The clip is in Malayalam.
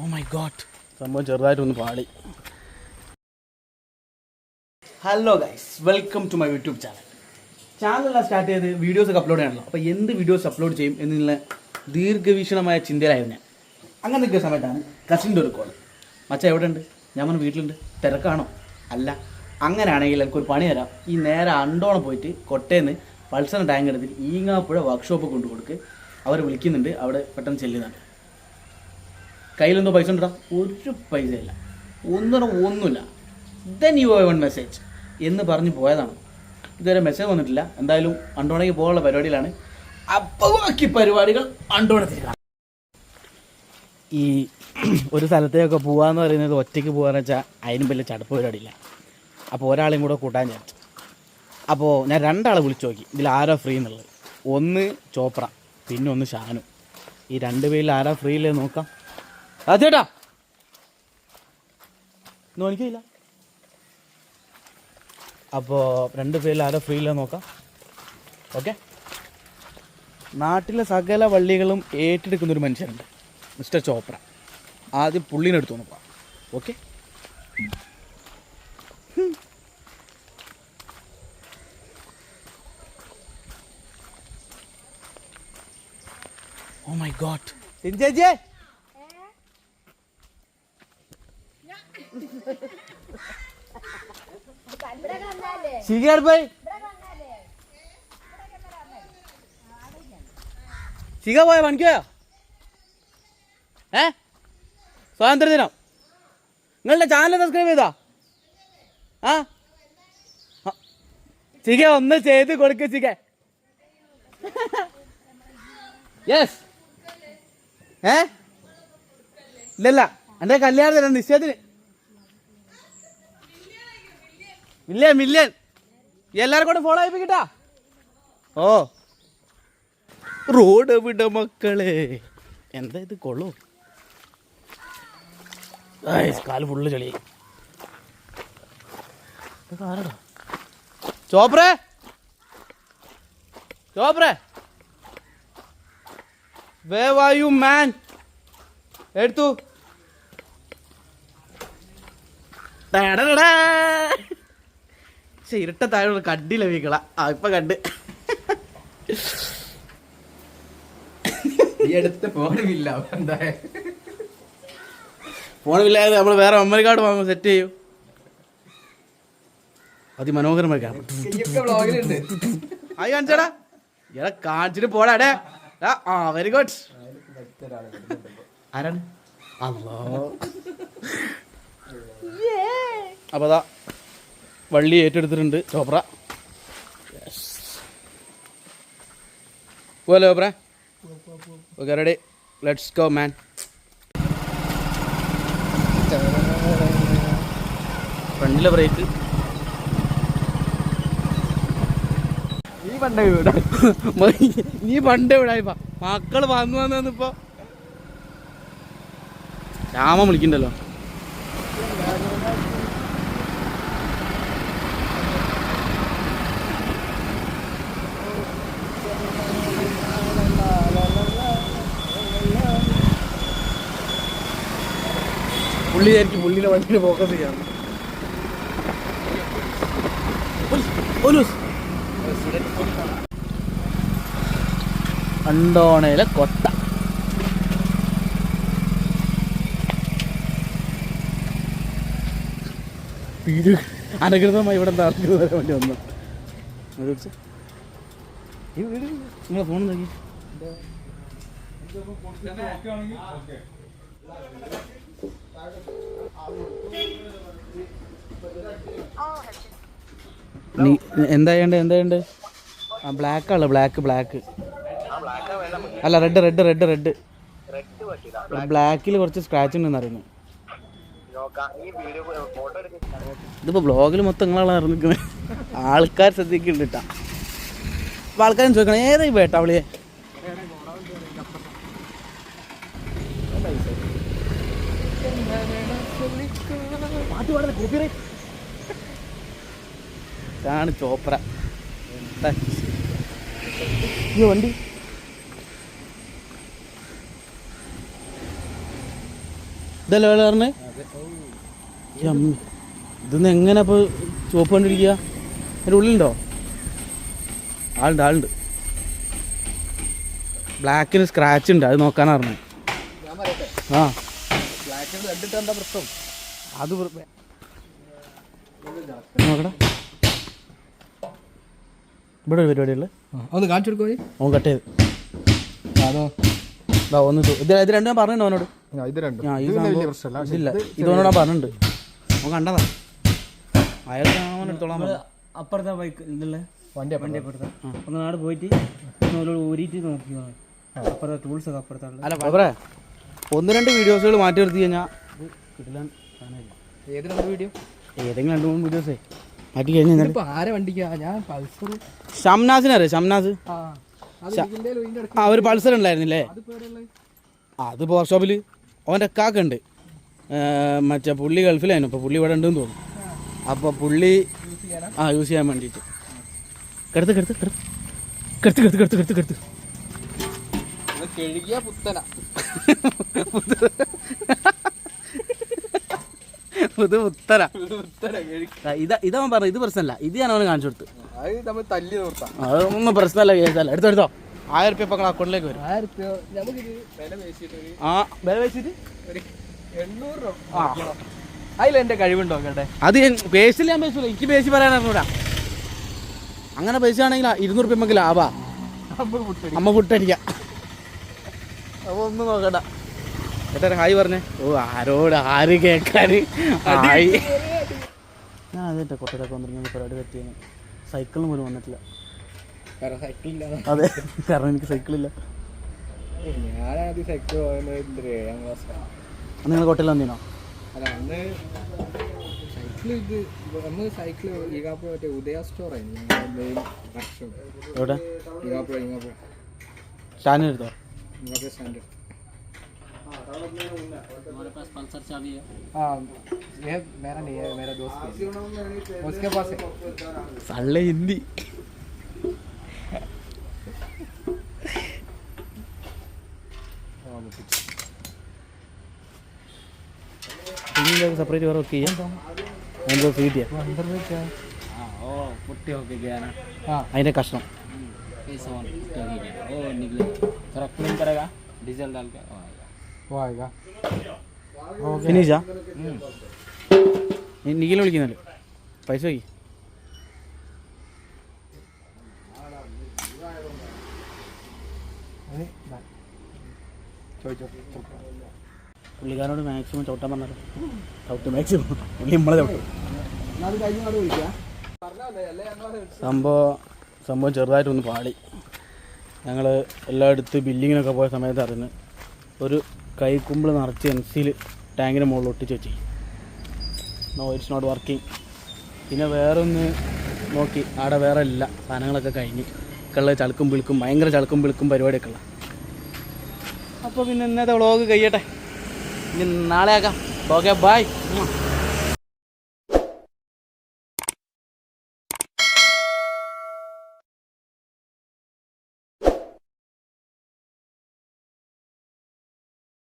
ഓ മൈ ഗോഡ് സംഭവം ചെറുതായിട്ടൊന്ന് പാളി hello guys welcome to my YouTube channel ചാനലെല്ലാം start ചെയ്ത് വീഡിയോസ് ഒക്കെ അപ്ലോഡ് ചെയ്യണല്ലോ അപ്പോൾ എന്ത് വീഡിയോസ് അപ്ലോഡ് ചെയ്യും എന്നുള്ള ദീർഘവീക്ഷണമായ ചിന്തയിലായിരുന്നു ഞാൻ. അങ്ങനെ നിൽക്കുന്ന സമയത്താണ് കസിന്റെ ഒരു കോൾ മച്ച എവിടെ ഉണ്ട് ഞാൻ പറഞ്ഞു വീട്ടിലുണ്ട്. തിരക്കാണോ? അല്ല. അങ്ങനെയാണെങ്കിൽ എനിക്കൊരു പണി തരാം. ഈ നേരെ അണ്ടോണം പോയിട്ട് കൊട്ടേന്ന് പൾസർ ടാങ്ക് എടുത്തിട്ട് ഈങ്ങാപ്പുഴ വർക്ക്ഷോപ്പ് കൊണ്ടു കൊടുക്ക്. അവർ വിളിക്കുന്നുണ്ട്. അവിടെ പെട്ടെന്ന് ചെല്ലുന്നുണ്ട്. കയ്യിലെന്തോ പൈസ ഉണ്ടോ ഒരു പൈസ ഇല്ല ഒന്നും ഒന്നുമില്ല. ദെൻ യു വൺ മെസ്സേജ് എന്ന് പറഞ്ഞ് പോയതാണ്. ഇതുവരെ മെസ്സേജ് വന്നിട്ടില്ല. എന്തായാലും അണ്ടോണയ്ക്ക് പോകാനുള്ള പരിപാടിയിലാണ്. അപ്പോൾ ബാക്കി പരിപാടികൾ അണ്ടോണത്തിൽ ഈ ഒരു സ്ഥലത്തേക്കൊക്കെ പോവാന്ന് പറയുന്നത് ഒറ്റയ്ക്ക് പോകാന്ന് വെച്ചാൽ അതിനും വലിയ ചടപ്പ് പരിപാടിയില്ല. അപ്പോൾ ഒരാളെയും കൂടെ കൂട്ടാൻ വിചാരിച്ചു അപ്പോൾ ഞാൻ രണ്ടാളെ വിളിച്ചു നോക്കി. ഇതിൽ ആരാ ഫ്രീ എന്നുള്ളത്? ഒന്ന് ചോപ്ര പിന്നെ ഒന്ന് ഷാനു. ഈ രണ്ട് പേരിൽ ആരാ ഫ്രീ ഇല്ലേ നോക്കാം. അതേട്ടാ നോക്കിയില്ല അപ്പോൾ രണ്ട് പേരിൽ ആരോ ഫ്രീ ഇല്ല നോക്കാം. ഓക്കെ നാട്ടിലെ സകല വള്ളികളും ഏറ്റെടുക്കുന്ന ഒരു മനുഷ്യനുണ്ട്. മിസ്റ്റർ ചോപ്ര. ആദ്യം പുള്ളീനെടുത്ത് നോക്കാം ഓക്കെ ഓ മൈ ഗോഡ് ശരിയാണ് പോയി ശിഖ പോയ പണിക്ക് പോയോ ഏ സ്വാതന്ത്ര്യ ദിനം നിങ്ങളുടെ ചാനൽ സബ്സ്ക്രൈബ് ചെയ്താ. ആ ചിക ഒന്ന് ചെയ്ത് കൊടുക്ക ചിക യെസ് ഏ ഇല്ലല്ല എന്റെ കല്യാണത്തിന് നിശ്ചയത്തിന്. മില്യൻ മില്യൻ എല്ലാരും കൂടെ ഫോളോ ആയിപ്പിക്കട്ടാ ഓ. റോഡ് വിട മക്കളെ. എന്താ ഇത് കൊള്ളു? കാൽ ഫുള്ള് ചെളി. ചോപ്രേ. ചോപ്രേ. വേ വായു മാൻ എടുത്തു. പക്ഷെ ഇരട്ട താഴെ കണ്ടില്ല വീക്കള? ആ ഇപ്പൊ കണ്ട്. ഈ അടുത്ത് ഫോണുമില്ല എന്താ ഫോണില്ലാതെ നമ്മൾ വേറെ മെമ്മറി കാർഡ് വാങ്ങുമ്പോ സെറ്റ് ചെയ്യും അതിമനോഹരമായിട്ട് കാണാം വ്ളോഗിലുണ്ട്. ആയി കാണിച്ചടാ. എടാ കാണിച്ചിട്ട് പോടാ ആ വെരി ഗുഡ് ആരാണ്? അല്ലോ അപ്പോൾ അതാ വള്ളി ഏറ്റെടുത്തിട്ടുണ്ട്. ചോപ്ര. പോലെ Chopra? Okay ready let's go man ഫ്രണ്ടിലെ ബ്രേക്ക് നീ പണ്ടേ വീട്. നീ പണ്ടേ വിടായിപ്പ മക്കൾ വന്നു വന്നിപ്പോ രാമ വിളിക്കണ്ടല്ലോ. പുള്ളി ആയിരിക്കും പുള്ളിയുടെ വണ്ടിയിൽ ഫോക്കസ് ചെയ്യാം അണ്ടോണയിലെ കൊട്ട. അനുകൃതമായി ഇവിടെ വരാൻ വേണ്ടി വന്നു. നിങ്ങളെ ഫോൺ നോക്കി. നീ എന്താ ചെയ്യണ്ടേ എന്താ ചെയ്യണ്ടേ? ആ ബ്ലാക്ക് ആണ് ബ്ലാക്ക് ബ്ലാക്ക് അല്ല റെഡ് റെഡ് റെഡ് റെഡ് ബ്ലാക്കിൽ കുറച്ച് സ്ക്രാച്ച് ഉണ്ടെന്ന് അറിയുന്നു. ഇതിപ്പോ ബ്ലോഗിൽ മൊത്തം നിങ്ങളാണ് ഇറങ്ങിക്കുന്നത് ആൾക്കാർ ശ്രദ്ധിക്കുന്നുണ്ട് കേട്ടാ അപ്പൊ ആൾക്കാരും ചോദിക്കണം വേട്ടാവളിയെ ഇതാണ് ചോപ്ര. ഈ വണ്ടി. ഇതല്ലേ വേള പറഞ്ഞേ? ഇതൊന്ന് എങ്ങനെ അപ്പൊ ചുവപ്പ് കണ്ടിരിക്കുക? അതിന്റെ ഉള്ളിലുണ്ടോ? ആളുണ്ട് ആളുണ്ട്. ബ്ലാക്കിന് സ്ക്രാച്ച് ഉണ്ട് അത് നോക്കാനാ പറഞ്ഞത് ഞാൻ പറയട്ടെ? ആ. കണ്ടിട്ട് എന്താ പ്രശ്നം? അത് നോക്കടാ. ഇവിടെ ഒരു പരിപാടിയുള്ളത് ഒന്ന് കാണിച്ചു കൊടുക്കോ ഓൻ കട്ട് ചെയ്ത്. അതോ. ദാ ഒന്ന് തു- ഇത് ഇത് രണ്ടും ഞാൻ പറഞ്ഞിട്ടുണ്ട് അവനോട്. ഇത് രണ്ടും. ആ, ഈ സംഭവം- ഇതില്ല. ഇതോനോട് ഞാൻ പറഞ്ഞിട്ടുണ്ട്. അവൻ കണ്ടതാ. അയാൾ അവൻ എടുത്തോളാൻ പറഞ്ഞു. അപ്പുറത്തെ ബൈക്ക് ഇതല്ലേ വണ്ടി വണ്ടി അപ്പുറത്തെ ഒന്ന് നാട് പോയിട്ട് ഊരിയിട്ട് നോക്കി അപ്പുറത്തെ ടൂൾസ് ഒക്കെ അപ്പുറത്താണ് അല്ല പറ ഒന്ന് രണ്ട് വീഡിയോസുകൾ മാറ്റി നിർത്തി കഴിഞ്ഞാൽ കിടിലൻ. ഏത് രണ്ട് വീഡിയോ ഏതെങ്കിലും രണ്ട് മൂന്ന് വീഡിയോസേ മാറ്റി കഴിഞ്ഞാൽ ഇപ്പൊ ആരെ വണ്ടിക്കാ? ഞാൻ പൾസർ ഷംനാസിനെ അറിയാം? ഷംനാസ്? ആ. ഒരു പൾസർ ഉണ്ടായിരുന്നില്ലേ? അത് വർക്ക്ഷോപ്പിൽ അത് പവർ ഷോപ്പിൽ അവന്റെ കാക്ക ഉണ്ട്. മറ്റേ പുള്ളി ഗൾഫിലായിരുന്നു. ഇപ്പോൾ പുള്ളി ഇവിടെ ഉണ്ടെന്ന് തോന്നുന്നു. അപ്പോൾ പുള്ളി യൂസ് ചെയ്യാനാ? ആ യൂസ് ചെയ്യാൻ വേണ്ടിയിട്ട്. കെടുത്ത് കെടുത്ത് കെടുത്ത് കെടുത്ത്. കെടുത്ത് കെടുത്ത് കെടുത്ത് കെടുത്ത്. കഴുകിയ പുത്തന. പുതു ഉത്തര പുത്തന ഇതാ ഇതാ പറഞ്ഞു ഇത് പ്രശ്നമല്ല ഇത് ഞാൻ അവന് കാണിച്ചു കൊടുത്തു. അത് നമ്മൾ തല്ലി നിർത്താം. അതൊന്നും പ്രശ്നമല്ല കേസല്ല. എടുത്തോ എടുത്തോ. ആയിരം റുപ്യ ഇപ്പം അക്കൗണ്ടിലേക്ക് വരും. ആയിരം റുപ്യ ആ വില വെച്ചിട്ട് എണ്ണൂറ് രൂപ. അതിൽ എന്റെ കഴിവുണ്ടോ കേട്ടെ? അത് പേസിൽ ഞാൻ പേശില്ല എനിക്ക് പേശി പറയാനറിഞ്ഞൂടാ അങ്ങനെ പേശുകയാണെങ്കിൽ ഇരുന്നൂറ് റുപ്യ നമുക്ക് ലാഭാ. അമ്മ പുട്ടടിക്കാം അപ്പൊ ഒന്ന് നോക്കട്ടെ എന്നിട്ട് ഹായ് പറഞ്ഞേ. ഓ ആരോട് ആര് കേൾക്കാൻ ഹായ്. ഞാൻ അതേട്ടെ കൊട്ടയിലൊക്കെ വന്നിട്ട് പരിപാടി പറ്റിയാണ് സൈക്കിളിന് പോലും വന്നിട്ടില്ല. അതെ. കാരണം എനിക്ക് സൈക്കിളില്ല നിങ്ങൾ കൊട്ടയിൽ വന്നിനോ? ഉദയ സ്റ്റോറായിരുന്നു मॉडल स्टैंडर्ड हमारे पास पल्सर चाबी है हाँ ये मेरा नहीं है मेरा दोस्त है उसके पास है साले हिंदी सेपरेट വേറെ വെക്കുക എന്തോ ഫീറ്റ് ചെയ്യാം അതിന്റെ കഷ്ണം ऐसा वन पुट्टी होके गया ओ निकले थोड़ा क्लीन करेगा डीजल डाल के ओ आएगा वो आएगा ഫിനിഷാ നിഖിൽ വിളിക്കുന്നല്ലോ പൈസ വയ്ക്കി अरे बाय ചോദിച്ചോ പുള്ളിക്കാരോട് മാക്സിമം ചവിട്ടാൻ പറഞ്ഞല്ലോ ചവിട്ട് മാക്സിമം പുള്ളി നമ്മളെ ചവിട്ടും അത് കഴിഞ്ഞാട് വിളിക്കാം സംഭവം സംഭവം ചെറുതായിട്ടൊന്ന് പാടി. ഞങ്ങൾ എല്ലായിടത്ത് ബില്ലിങ്ങിനൊക്കെ പോയ സമയത്ത് അറിഞ്ഞ് ഒരു കൈക്കുമ്പിൾ നിറച്ച് എം സിയിൽ ടാങ്കിന് മുകളിൽ ഒട്ടിച്ച് വെച്ചു. നോ ഇറ്റ്സ് നോട്ട് വർക്കിംഗ് പിന്നെ വേറെ ഒന്ന് നോക്കി. അവിടെ വേറെ ഇല്ല. സാധനങ്ങളൊക്കെ കഴിഞ്ഞ്. ഒക്കെയുള്ള ചളുക്കും പിളുക്കും ഭയങ്കര ചളുക്കും പിളുക്കും പരിപാടിയൊക്കെ ഉള്ള. അപ്പോൾ പിന്നെ ഇന്നത്തെ വ്ളോഗ് കഴിയട്ടെ. ഇനി നാളെ ആക്കാം ഓക്കെ ബായ്